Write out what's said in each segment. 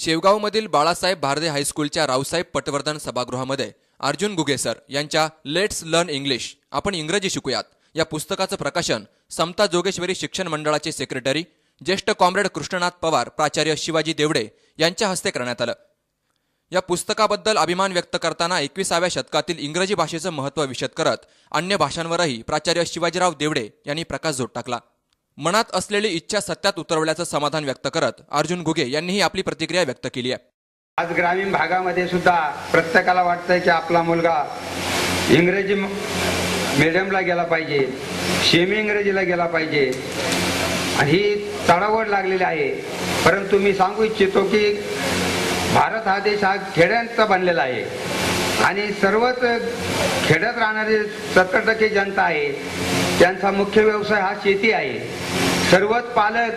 शेवगावमधील बाळासाहेब भारदे हायस्कूलच्या रावसाहेब पटवर्धन सभागृहामध्ये अर्जुन गुगेसर यांच्या लेट्स लर्न इंग्लिश आपण इंग्रजी शिकूयात. या पुस्तकाचं प्रकाशन समता जोगेश्वरी शिक्षण मंडळाचे सेक्रेटरी ज्येष्ठ कॉम्रेड कृष्णनाथ पवार प्राचार्य शिवाजी देवडे यांच्या हस्ते करण्यात आलं. या पुस्तकाबद्दल अभिमान व्यक्त करताना एकविसाव्या शतकातील इंग्रजी भाषेचं महत्त्व विशद करत अन्य भाषांवरही प्राचार्य शिवाजीराव देवडे यांनी प्रकाश जोड टाकला. मनात असलेली इच्छा सत्यात उतरवल्याचं समाधान व्यक्त करत अर्जुन गुगे यांनीही आपली प्रतिक्रिया व्यक्त केली आहे. आज ग्रामीण भागामध्ये सुद्धा प्रत्येकाला वाटतंय की आपला मुलगा इंग्रजी मिडियमला गेला पाहिजे सेमी इंग्रजीला गेला पाहिजे. ही चढावड लागलेली आहे. परंतु मी सांगू इच्छितो की भारत हा देश हा खेड्यांचा बनलेला आहे. आणि सर्वच खेड्यात राहणारी सत्तर टक्के जनता आहे. त्यांचा मुख्य व्यवसाय हा शेती आहे. सर्वच पालक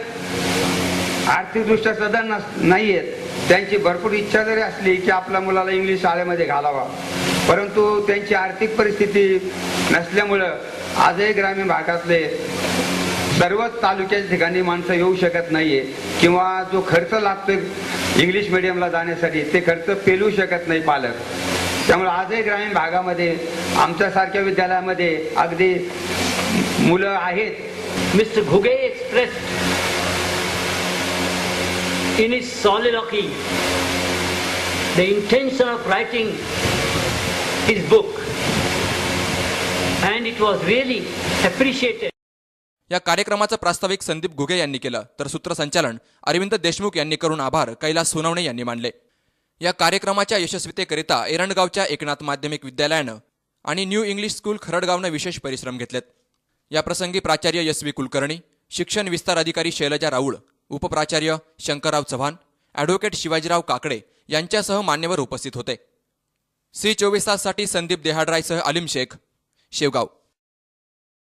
आर्थिकदृष्ट्या सदन नस- नाहीयेत. त्यांची भरपूर इच्छा जरी असली की आपल्या मुलाला इंग्लिश शाळेमध्ये घालावा. परंतु त्यांची आर्थिक परिस्थिती नसल्यामुळं आजही ग्रामीण भागातले सर्वच तालुक्याच्या ठिकाणी माणसं येऊ शकत नाहीये किंवा जो खर्च लागतो इंग्लिश मिडियमला जाण्यासाठी ते खर्च पेलू शकत नाही पालक. त्यामुळे आजही ग्रामीण भागामध्ये आमच्यासारख्या विद्यालयामध्ये अगदी मुलं आहेत. Mister Ghuge express in is soliloquy the intention of writing is book and it was really appreciated या कार्यक्रमाचं प्रास्ताविक संदीप घुगे यांनी केलं तर सूत्रसंचालन अरविंद देशमुख यांनी करून आभार कैलास सोनवणे यांनी मानले. या कार्यक्रमाच्या यशस्वीतेकरिता एरंडगावच्या एकनाथ माध्यमिक विद्यालयानं आणि न्यू इंग्लिश स्कूल खरडगावनं विशेष परिश्रम घेतलेत. याप्रसंगी प्राचार्य एस व्ही कुलकर्णी शिक्षण विस्तार अधिकारी शैलजा राऊळ उपप्राचार्य शंकरराव चव्हाण ॲडव्होकेट शिवाजीराव काकडे यांच्यासह मान्यवर उपस्थित होते. सी चोवीस ताससाठी संदीप देहाडरायसह अलिम शेख शेवगाव.